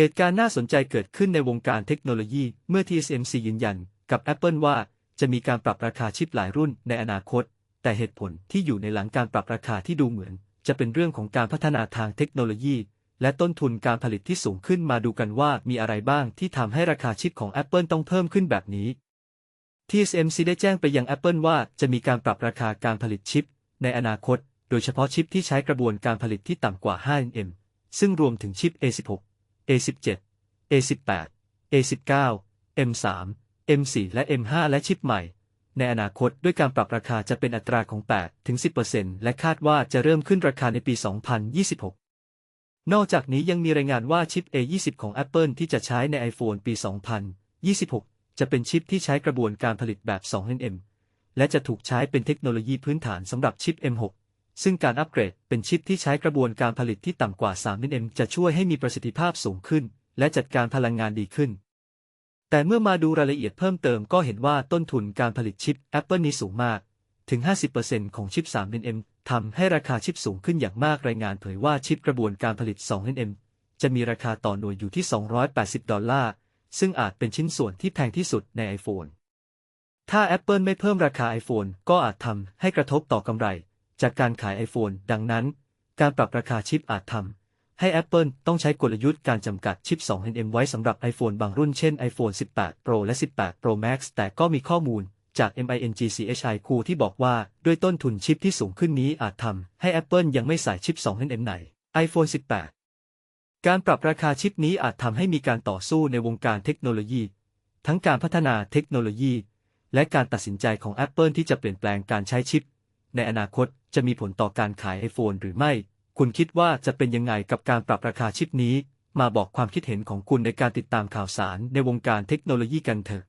เหตุการณ์น่าสนใจเกิดขึ้นในวงการเทคโนโลยี เมื่อ TSMC ยืนยันกับ Apple ว่าจะมีการปรับราคาชิปหลายรุ่นในอนาคต แต่เหตุผลที่อยู่ในหลังการปรับราคาที่ดูเหมือน จะเป็นเรื่องของการพัฒนาทางเทคโนโลยี และต้นทุนการผลิตที่สูงขึ้นมาดูกันว่ามีอะไรบ้างที่ทำให้ราคาชิปของ Apple ต้องเพิ่มขึ้นแบบนี้ TSMC ได้แจ้งไปยัง Apple ว่าจะมีการปรับราคาการผลิตชิป ในอนาคต โดยเฉพาะชิปที่ใช้กระบวนการผลิตที่ต่ำกว่า 5nm ซึ่งรวมถึงชิป A16 A17 A18 A19 M3 M4 และ M5 และชิปใหม่ ในอนาคตด้วยการปรับราคาจะเป็นอัตราของ 8 ถึง 10%และคาดว่าจะเริ่มขึ้นราคาในปี 2026 นอกจากนี้ยังมีรายงานว่าชิป A20 ของ Apple ที่จะใช้ใน iPhone ปี 2026 จะเป็นชิปที่ใช้กระบวนการผลิตแบบ 2nm และจะถูกใช้เป็นเทคโนโลยีพื้นฐานสำหรับชิป M6 ซึ่งการอัปเกรดเป็นชิปที่ใช้กระบวนการผลิตที่ต่ำกว่า 3nm จะช่วยให้มีประสิทธิภาพสูงขึ้น และจัดการพลังงานดีขึ้น แต่เมื่อมาดูรายละเอียดเพิ่มเติมก็เห็นว่าต้นทุนการผลิตชิป Apple นี้สูงมาก ถึง 50%ของชิป 3nm ทำให้ราคาชิปสูงขึ้นอย่างมากรายงานเผยว่าชิปกระบวนการผลิต 2nm จะมีราคาต่อหน่วยอยู่ที่ 280 ดอลลาร์ ซึ่งอาจเป็นชิ้นส่วนที่แพงที่สุดใน iPhone ถ้า Apple ไม่เพิ่มราคา iPhone ก็อาจทำให้กระทบต่อกำไร จากการขาย iPhone ดังนั้น การปรับราคาชิปอาจทำให้ Apple ต้องใช้กลยุทธ์การจำกัดชิป 2nm ไว้สำหรับ iPhone บางรุ่นเช่น iPhone 18 Pro และ 18 Pro Max แต่ก็มีข้อมูลจาก MINGCHI คูที่บอกว่าด้วยต้นทุนชิปที่สูงขึ้นนี้อาจทำให้ Apple ยังไม่ใส่ชิป 2nm ใน iPhone 18 การปรับราคาชิปนี้อาจทำให้มีการต่อสู้ในวงการเทคโนโลยี ทั้งการพัฒนาเทคโนโลยี และการตัดสินใจของ Apple ที่จะเปลี่ยนแปลงการใช้ชิป ในอนาคต จะมีผลต่อการขายไอโฟนหรือไม่ คุณคิดว่าจะเป็นยังไงกับการปรับราคาชิปนี้ มาบอกความคิดเห็นของคุณในการติดตามข่าวสารในวงการเทคโนโลยีกันเถอะ